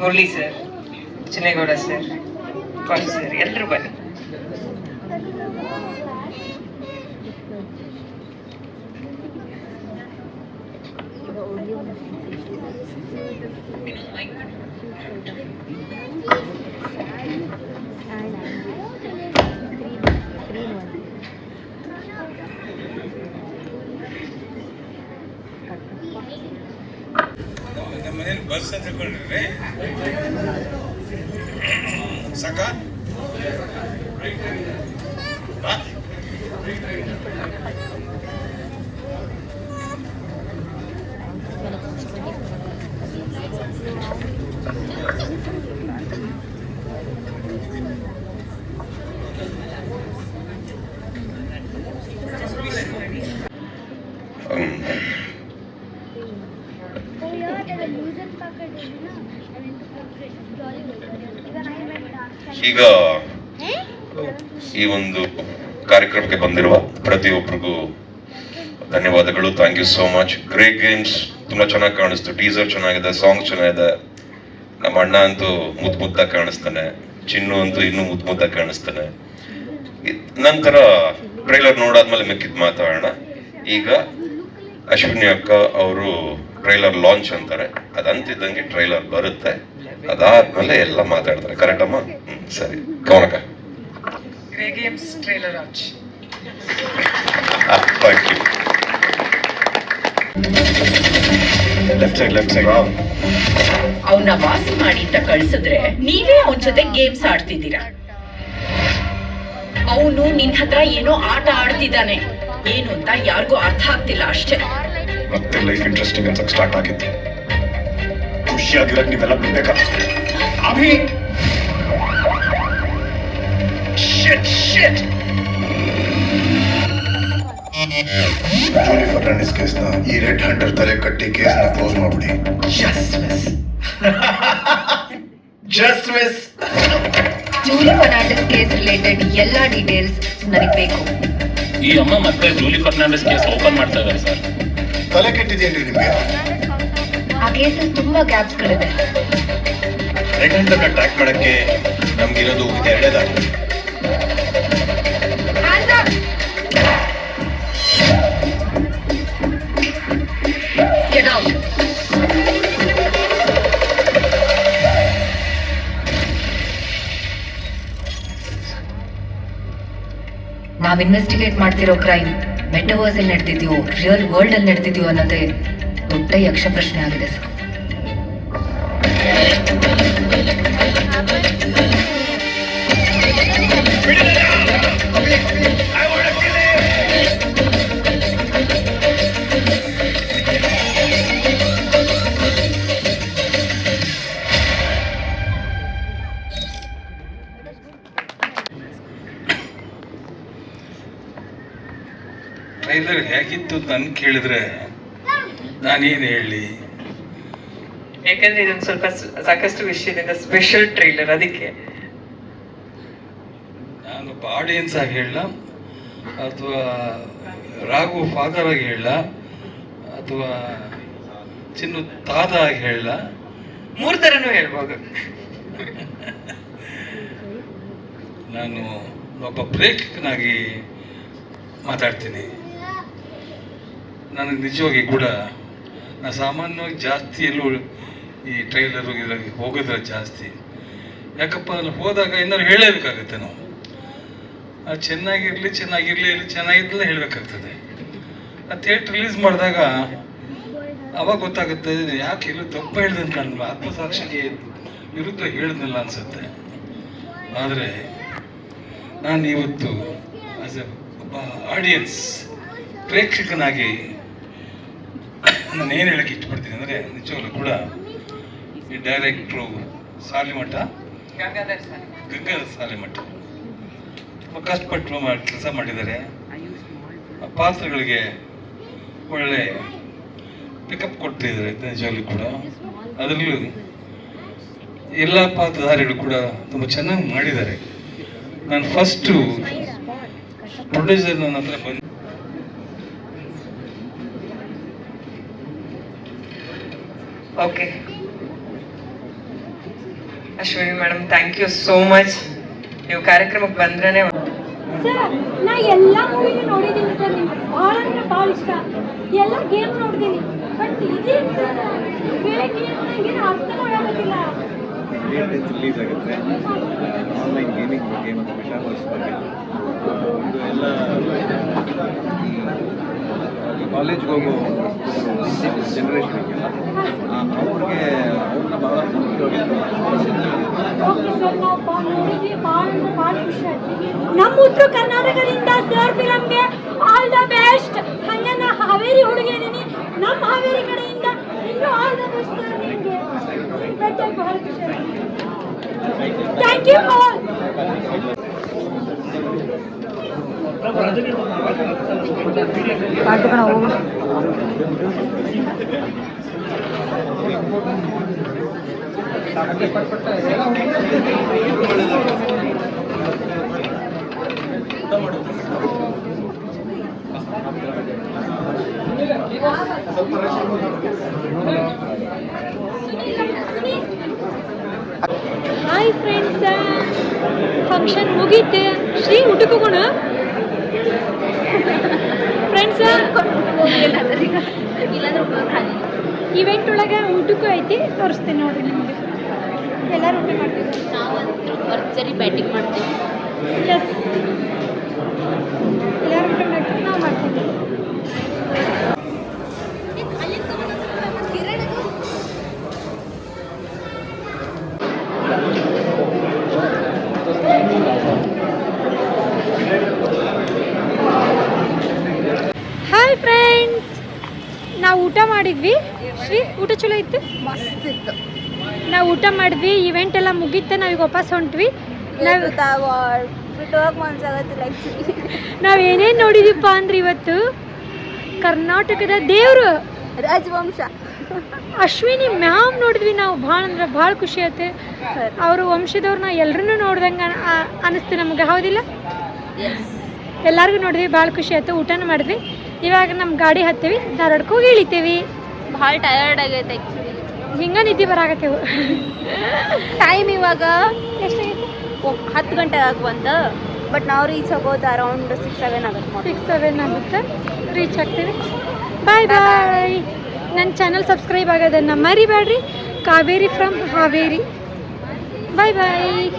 Murali sir Chinnegowda sir Paul sir ಎಲ್ಲರೂ ಬನ್ನಿ ನಮ್ಮ ಮನೇಲಿ ಬಸ್ ಅಂತ ತಗೊಂಡ್ರೆ ಸಾಕ ಬಾ. ಈಗ? ಈ ಒಂದು ಕಾರ್ಯಕ್ರಮಕ್ಕೆ ಬಂದಿರುವ ಪ್ರತಿಯೊಬ್ಬರಿಗೂ ಧನ್ಯವಾದಗಳು. Thank you so much great games ತುಂಬಾ ಚೆನ್ನಾಗಿ ಕಾಣಿಸ್ತು. ಟೀಸರ್ ಚೆನ್ನಾಗಿದೆ ಸಾಂಗ್ ಚೆನ್ನಾಗಿದೆ. ನಮ್ಮ ಅಣ್ಣ ಅಂತೂ ಮುದ್ದು ಮುದ್ದಾಗಿ ಕಾಣಿಸ್ತಾನೆ. ಚಿನ್ನು ಅಂತೂ ಇನ್ನೂ ಮುದ್ದು ಮುದ್ದಾಗಿ ಕಾಣಿಸ್ತಾನೆ. ನಂತರ ಟ್ರೈಲರ್ ನೋಡಾದ್ಮೇಲೆ ಮಿಕ್ಕಿದ್ ಮಾತಾಡೋಣ. ಈಗ ಅಶ್ವಿನಿ ಅಕ್ಕ ಅವರು ಟ್ರೈಲರ್ ಲಾಂಚ್ ಅಂತಾರೆ. ಅದಂತಿದ್ದಂಗೆ ಟ್ರೈಲರ್ ಬರುತ್ತೆ. ಅದಾದ್ಮೇಲೆ ಎಲ್ಲ ಮಾತಾಡ್ತಾರೆ. ಕರೆಕ್ಟ್ ಅಮ್ಮ? ಸರಿ. ಕವನಕ. Grey games trailer launch thank you left side left side ಅವನ್ನ ವಾಸಿ ಮಾಡಿ ಅಂತ ಕಳ್ಸಿದ್ರೆ ನೀವೇ ಅವನ ಜೊತೆ ಗೇಮ್ಸ್ ಆಡ್ತಿದ್ದೀರಾ? ಅವನು ನಿನ್ ಹತ್ರ ಏನೋ ಆಟ ಆಡ್ತಿದ್ದಾನೆ. ಏನು ಅಂತ ಯಾರಿಗೂ ಅರ್ಥ ಆಗ್ತಿಲ್ಲ ಅಷ್ಟೇ. ಮತ್ತೆ ಲೈಫ್ ಇಂಟ್ರೆಸ್ಟಿಂಗ್ ಅಂತ ಸ್ಟಾರ್ಟ್ ಆಗಿತ್ತು. ಖುಷಿಯಾಗಿರಕ್ ನೀವೆಲ್ಲ ಬಿಡ್ಬೇಕಾ? Abhi! Shit, shit. Julie Fernandes ಕೇಸ್ನ ಈ ರೆಡ್ ಹಂಟರ್ ತಲೆ ಕಟ್ಟಿ ಕೇಸ್ನ ಕ್ಲೋಸ್ ಮಾಡ್ಬಿಡಿ. Just miss just miss Julie Fernandes case related ಎಲ್ಲಾ ಡೀಟೇಲ್ಸ್ ನನಗೆ ಬೇಕು. ಈ ಅಮ್ಮ ಮತ್ತೆ ಜೂಲಿ ಫರ್ನಾಂಡಿಸ್ ಕೇಸ್ ಓಪನ್ ಮಾಡ್ತಾ ಇದ್ದಾರೆ ಸರ್ ತಲೆ ಕೆಟ್ಟಿದೇನ್ರಿ ನಿಮ್ಗೆ? ಆ ಕೇಸಲ್ಲಿ ತುಂಬಾ ಗ್ಯಾಪ್ಸ್ಗಳಿದೆ ರೆಡ್ ಹಂಟರ್ನ ಟ್ರ್ಯಾಕ್ ಮಾಡಕ್ಕೆ ನಮ್ಗಿರೋದು ಎರಡೇ ದಾರಿ. ನಾವ್ ಇನ್ವೆಸ್ಟಿಗೇಟ್ ಮಾಡ್ತಿರೋ ಕ್ರೈಮ್ ಮೆಟವರ್ಸ್ ಅಲ್ಲಿ ನಡೆದಿದ್ಯೋ ರಿಯಲ್ ವರ್ಲ್ಡ್ ಅಲ್ಲಿ ನಡೆದಿದ್ಯೋ ಅನ್ನೋದೇ ದೊಡ್ಡ ಯಕ್ಷ ಪ್ರಶ್ನೆ ಆಗಿದೆ ಸರ್. ಹೇಗಿತ್ತು ಅಂತ ಕೇಳಿದ್ರೆ ನಾನೇನು ಹೇಳಿ? ಯಾಕಂದ್ರೆ ಇದೊಂದು ಸ್ವಲ್ಪ ಸಾಕಷ್ಟು ವಿಷಯದಿಂದ ಸ್ಪೆಷಲ್ ಟ್ರೈಲರ್ ಅದಕ್ಕೆ. ನಾನು ಆಡಿಯನ್ಸ್ ಆಗಿ ಹೇಳ ಅಥವಾ ರಾಘು ಫಾದರ್ ಆಗಿ ಹೇಳ ಅಥವಾ ಚಿನ್ನು ತಾತ ಆಗಿ ಹೇಳ. ಮೂರು ಥರನೂ ಹೇಳ್ಬೋದು. ನಾನು ಒಬ್ಬ ಪ್ರೇಕ್ಷಕನಾಗಿ ಮಾತಾಡ್ತೀನಿ. ನನಗೆ ನಿಜವಾಗಿ ಕೂಡ ನಾನು ಸಾಮಾನ್ಯವಾಗಿ ಜಾಸ್ತಿ ಎಲ್ಲೂ ಈ ಟ್ರೈಲರು ಇದ್ರಾಗ ಹೋಗೋದ್ರ ಜಾಸ್ತಿ. ಯಾಕಪ್ಪ ಅಲ್ಲಿ ಹೋದಾಗ ಏನಾದ್ರು ಹೇಳಬೇಕಾಗುತ್ತೆ ನಾವು. ಅದು ಚೆನ್ನಾಗಿರಲಿ ಚೆನ್ನಾಗಿರಲಿ ಇಲ್ಲಿ ಚೆನ್ನಾಗಿರಲಿಲ್ಲ ಹೇಳಬೇಕಾಗ್ತದೆ. ಆ ಥಿಯೇಟ್ರ್ ರಿಲೀಸ್ ಮಾಡಿದಾಗ ಅವಾಗ ಗೊತ್ತಾಗುತ್ತೆ, ಯಾಕೆ ಎಲ್ಲೂ ತಪ್ಪು ಹೇಳ್ದೆ ಅಂತ ನನ್ನ ಆತ್ಮಸಾಕ್ಷಿಗೆ ವಿರುದ್ಧ ಹೇಳಿದ್ನಲ್ಲ ಅನ್ಸುತ್ತೆ. ಆದರೆ ನಾನು ಇವತ್ತು ಆಸ್ ಎ ಒಬ್ಬ ಆಡಿಯನ್ಸ್ ಪ್ರೇಕ್ಷಕನಾಗಿ ನಾನು ಏನು ಹೇಳಕ್ಕೆ ಇಷ್ಟಪಡ್ತೀನಿ ಅಂದರೆ ನಿಜವಾಗ್ಲೂ ಕೂಡ ಈ ಡೈರೆಕ್ಟ್ರು ಸಾಲಿಮಠ ಗಂಗಾಧರ್ ಸಾಲಿಮಠ ತುಂಬ ಕಷ್ಟಪಟ್ಟು ಕೆಲಸ ಮಾಡಿದ್ದಾರೆ. ಆ ಪಾತ್ರಗಳಿಗೆ ಒಳ್ಳೆ ಪಿಕಪ್ ಕೊಡ್ತಿದ್ದಾರೆ ನಿಜವಾಗ್ಲೂ ಕೂಡ. ಅದರಲ್ಲೂ ಎಲ್ಲ ಪಾತ್ರಧಾರಿಗಳು ಕೂಡ ತುಂಬ ಚೆನ್ನಾಗಿ ಮಾಡಿದ್ದಾರೆ. ನಾನು ಫಸ್ಟು ಪ್ರೊಡ್ಯೂಸರ್ ನನ್ನ ಹತ್ರ ಬಂದು okay Ashwini madam thank you so much ನೀವು ಕಾರ್ಯಕ್ರಮಕ್ಕೆ ಬಂದ್ರೆ ಸರ್ ನಾ ಎಲ್ಲ ಮೂವಿನೂ ನೋಡಿದ್ದೀನಿ ಸರ್ ನಿಮ್ಗೆ. ಭಾಳ ಅಂದ್ರೆ ಭಾಳ ಇಷ್ಟ. ಎಲ್ಲ ಗೇಮ್ ನೋಡಿದ್ದೀನಿ ಬಟ್ ಇದೇನು ಸರ್ ಬೆಳಗ್ಗೆ ನನಗೇನು ಅರ್ಥ ಮಾಡೋದಿಲ್ಲ ರಿಲೀಸ್ ಆಗುತ್ತೆ. ಆನ್ಲೈನ್ ಗೇಮಿಂಗ್ ಬಗ್ಗೆ ಮತ್ತು ಮೆಟಾವರ್ಸ್ ಬಗ್ಗೆ. ಒಂದು ಎಲ್ಲ ಕಾಲೇಜ್ಗೆ ಹೋಗೋ ಜನರೇಷನ್ಗೆಲ್ಲ ಅವ್ರಿಗೆ ಅವ್ರನ್ನ ನಮ್ಮ ಉತ್ತರ ಕರ್ನಾಟಕದಿಂದ ಆಲ್ ದ ಬೆಸ್ಟ್ ಹಾವೇರಿ ನಮ್ಮ ಖುಷಿ thank you hi friends function ಮುಗೀತು. ಶ್ರೀ ಹೋಗೋಣ ಫ್ರೆಂಡ್ಸ್ ಇವೆಂಟ್ ಒಳಗೆ ಊಟಕ್ಕೂ ಐತಿ ತೋರಿಸ್ತೀನಿ ನೋಡ್ರಿ ನಿಮಗೆ. ಎಲ್ಲರೂ ಊಟ ಮಾಡ್ತೀವಿ ನಾವಂತೂ ಭರ್ಜರಿ ಬ್ಯಾಟಿಂಗ್ ಮಾಡ್ತೀವಿ. ಎಸ್ ಎಲ್ಲರೂ ಊಟ ಮಾಡ್ತೀವಿ ನಾವು ಮಾಡ್ತೀವಿ ಹಾಯ್ ಫ್ರೆಂಡ್ಸ್ ನಾವು ಊಟ ಮಾಡಿದ್ವಿ. ಶ್ರೀ ಊಟ ಚಲೋ ಇತ್ತು? ಮಸ್ತ್ ಇತ್ತು. ನಾವು ಊಟ ಮಾಡಿದ್ವಿ ಇವೆಂಟ್ ಎಲ್ಲ ಮುಗೀತು ಈಗ ವಾಪಸ್ ಹೊಂಟ್ವಿ. ನಾವು ಏನೇನ್ ನೋಡಿದೀಪ ಆ್ಯಕ್ಚುಲಿ ನಾವು ಏನೇನು ಅಂದ್ರೆ ಇವತ್ತು ಕರ್ನಾಟಕದ ದೇವರು. ರಾಜವಂಶ. ಅಶ್ವಿನಿ ಮ್ಯಾಮ್ ನೋಡಿದ್ವಿ ನಾವು ಭಾಳ ಅಂದ್ರೆ ಭಾಳ ಖುಷಿ ಆಯ್ತು. ಅವರು ವಂಶದವ್ರನ್ನ ಎಲ್ರನ್ನೂ ನೋಡ್ದಂಗೆ ಅನಿಸ್ತು ನಮ್ಗೆ ಹೌದಿಲ್ಲ? ಎಲ್ಲರಿಗೂ ನೋಡಿದ್ವಿ ಭಾಳ ಖುಷಿ ಆಯ್ತು ಊಟನೂ ಮಾಡಿದ್ವಿ. ಇವಾಗ ನಮ್ಮ ಗಾಡಿ ಹತ್ತೀವಿ ಧಾರವಾಡಕ್ಕೆ ಹೋಗಿ ಇಳಿತೀವಿ. ಭಾಳ ಟಯರ್ಡ್ ಆಗೈತೆ ಹಿಂಗ ನಿದ್ದೆ ಬರಾಕತ್ತೇವು ಟೈಮ್ ಇವಾಗ ಎಷ್ಟಾಗೈತೆ? ಹತ್ತು ಗಂಟೆ ಆಗಿ ಬಂದು ಬಟ್ ನಾವು ರೀಚ್ ಆಗೋದು ಅರೌಂಡ್ ಸಿಕ್ಸ್ ಸೆವೆನ್ ಆಗುತ್ತೆ ಸಿಕ್ಸ್ ಸೆವೆನ್ ಆಗುತ್ತೆ. ರೀಚ್ ಆಗ್ತೀವಿ. ಬಾಯ್ ಬಾಯ್ ನನ್ನ ಚಾನಲ್ ಸಬ್ಸ್ಕ್ರೈಬ್ ಆಗೋದನ್ನು ಮರಿಬೇಡ್ರಿ. Kaveri from Haveri. Bye bye